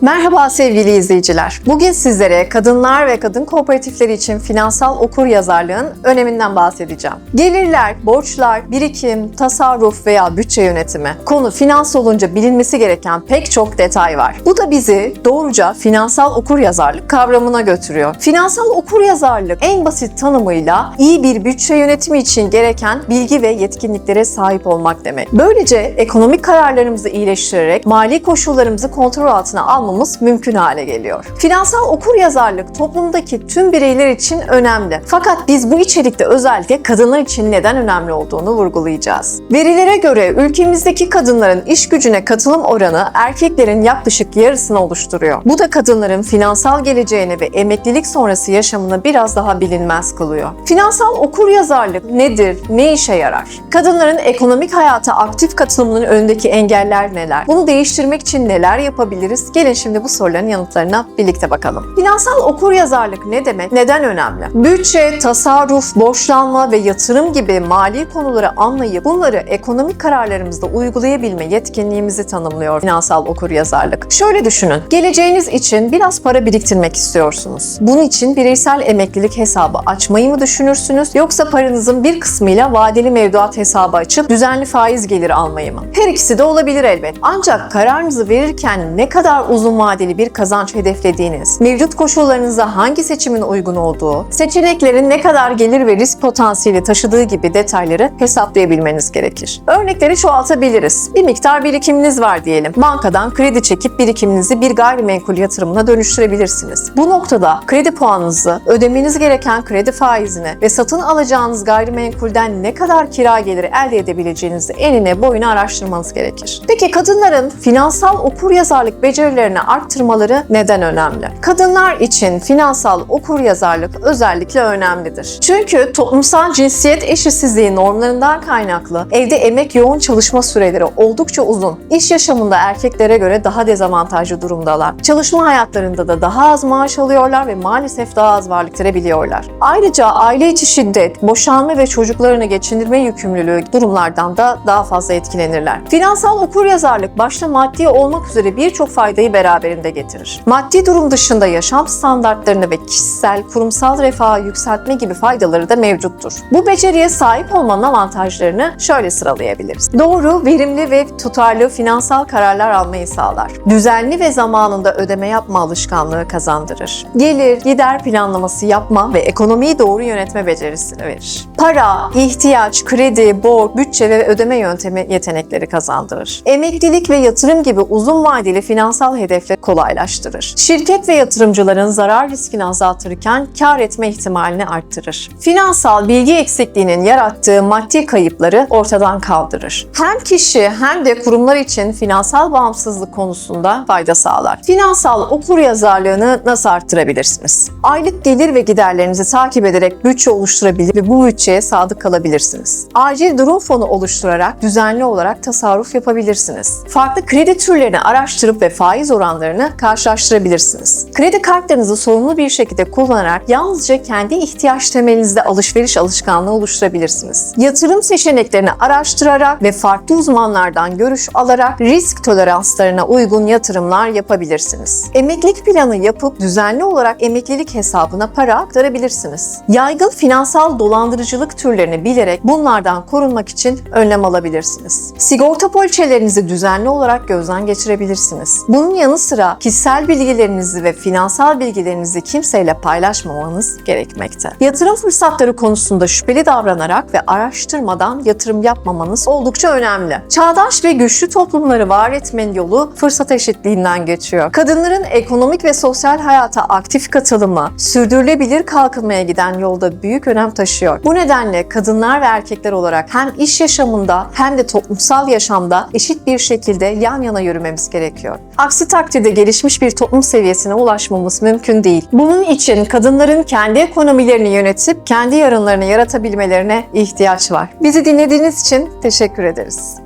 Merhaba sevgili izleyiciler. Bugün sizlere kadınlar ve kadın kooperatifleri için finansal okur yazarlığın öneminden bahsedeceğim. Gelirler, borçlar, birikim, tasarruf veya bütçe yönetimi. Konu finans olunca bilinmesi gereken pek çok detay var. Bu da bizi doğruca finansal okur yazarlık kavramına götürüyor. Finansal okur yazarlık en basit tanımıyla iyi bir bütçe yönetimi için gereken bilgi ve yetkinliklere sahip olmak demek. Böylece ekonomik kararlarımızı iyileştirerek mali koşullarımızı kontrol altına almamız mümkün hale geliyor. Finansal okur yazarlık toplumdaki tüm bireyler için önemli. Fakat biz bu içerikte özellikle kadınlar için neden önemli olduğunu vurgulayacağız. Verilere göre ülkemizdeki kadınların iş gücüne katılım oranı erkeklerin yaklaşık yarısını oluşturuyor. Bu da kadınların finansal geleceğini ve emeklilik sonrası yaşamını biraz daha bilinmez kılıyor. Finansal okur yazarlık nedir, ne işe yarar? Kadınların ekonomik hayata aktif katılımının önündeki engeller neler? Bunu değiştirmek için neler yapabiliriz? Gelin şimdi bu soruların yanıtlarına birlikte bakalım. Finansal okur yazarlık ne demek? Neden önemli? Bütçe, tasarruf, borçlanma ve yatırım gibi mali konuları anlayıp bunları ekonomik kararlarımızda uygulayabilme yetkinliğimizi tanımlıyor finansal okur yazarlık. Şöyle düşünün. Geleceğiniz için biraz para biriktirmek istiyorsunuz. Bunun için bireysel emeklilik hesabı açmayı mı düşünürsünüz yoksa paranızın bir kısmıyla vadeli mevduat hesabı açıp düzenli faiz geliri almayı mı? Her ikisi de olabilir elbet. Ancak kararınızı verirken ne kadar uzun vadeli bir kazanç hedeflediğiniz, mevcut koşullarınıza hangi seçimin uygun olduğu, seçeneklerin ne kadar gelir ve risk potansiyeli taşıdığı gibi detayları hesaplayabilmeniz gerekir. Örnekleri çoğaltabiliriz. Bir miktar birikiminiz var diyelim. Bankadan kredi çekip birikiminizi bir gayrimenkul yatırımına dönüştürebilirsiniz. Bu noktada kredi puanınızı, ödemeniz gereken kredi faizini ve satın alacağınız gayrimenkulden ne kadar kira geliri elde edebileceğinizi enine boyuna araştırmanız gerekir. Peki kadınların finansal okur yazarlık becerilerini arttırmaları neden önemli? Kadınlar için finansal okur yazarlık özellikle önemlidir. Çünkü toplumsal cinsiyet eşitsizliği normlarından kaynaklı evde emek yoğun çalışma süreleri oldukça uzun. İş yaşamında erkeklere göre daha dezavantajlı durumdalar. Çalışma hayatlarında da daha az maaş alıyorlar ve maalesef daha az varlıktırabiliyorlar. Ayrıca aile içi şiddet, boşanma ve çocuklarını geçindirme yükümlülüğü durumlardan da daha fazla etkilenirler. Finansal okuryazarlık başta maddi olmak üzere birçok faydayı beraberinde getirir. Maddi durum dışında yaşam standartlarını ve kişisel, kurumsal refahı yükseltme gibi faydaları da mevcuttur. Bu beceriye sahip olmanın avantajlarını şöyle sıralayabiliriz. Doğru, verimli ve tutarlı finansal kararlar almayı sağlar. Düzenli ve zamanında ödeme yapma alışkanlığı kazandırır. Gelir, gider planlaması yapma ve ekonomiyi doğru yönetme becerisini verir. Para, ihtiyaç, kredi, borç, bütçe ve ödeme yöntemi yetenekleri kazandırır. Emeklilik ve yatırım gibi uzun vadeli finansal hedefleri kolaylaştırır. Şirket ve yatırımcıların zarar riskini azaltırken kar etme ihtimalini arttırır. Finansal bilgi eksikliğinin yarattığı maddi kayıpları ortadan kaldırır. Hem kişi hem de kurumlar için finansal bağımsızlık konusunda fayda sağlar. Finansal okur yazarlığını nasıl arttırabilirsiniz? Aylık gelir ve giderlerinizi takip ederek bütçe oluşturabilir ve bu bütçeye sadık kalabilirsiniz. Acil durum fonu oluşturarak düzenli olarak tasarruf yapabilirsiniz. Farklı kredi türlerini araştırıp ve faiz oranlarını karşılaştırabilirsiniz. Kredi kartlarınızı sorumlu bir şekilde kullanarak yalnızca kendi ihtiyaç temelinizde alışveriş alışkanlığı oluşturabilirsiniz. Yatırım seçeneklerini araştırarak ve farklı uzmanlardan görüş alarak risk toleranslarına uygun yatırımlar yapabilirsiniz. Emeklilik planı yapıp düzenli olarak emeklilik hesabına para aktarabilirsiniz. Yaygın finansal dolandırıcılık türlerini bilerek bunlardan korunmak için önlem alabilirsiniz. Sigorta poliçelerinizi düzenli olarak gözden geçirebilirsiniz. Bunun yanı sıra kişisel bilgilerinizi ve finansal bilgilerinizi kimseyle paylaşmamanız gerekmekte. Yatırım fırsatları konusunda şüpheli davranarak ve araştırmadan yatırım yapmamanız oldukça önemli. Çağdaş ve güçlü toplumları var etmenin yolu fırsat eşitliğinden geçiyor. Kadınların ekonomik ve sosyal hayata aktif katılımı, sürdürülebilir kalkınmaya giden yolda büyük önem taşıyor. Bu nedenle kadınlar ve erkekler olarak hem iş yaşamında hem de toplumsal yaşamda eşit bir şekilde yan yana yürümemiz gerekiyor. Aksi takdirde gelişmiş bir toplum seviyesine ulaşmamız mümkün değil. Bunun için kadınların kendi ekonomilerini yönetip kendi yarınlarını yaratabilmelerine ihtiyaç var. Bizi dinlediğiniz için teşekkür ederiz.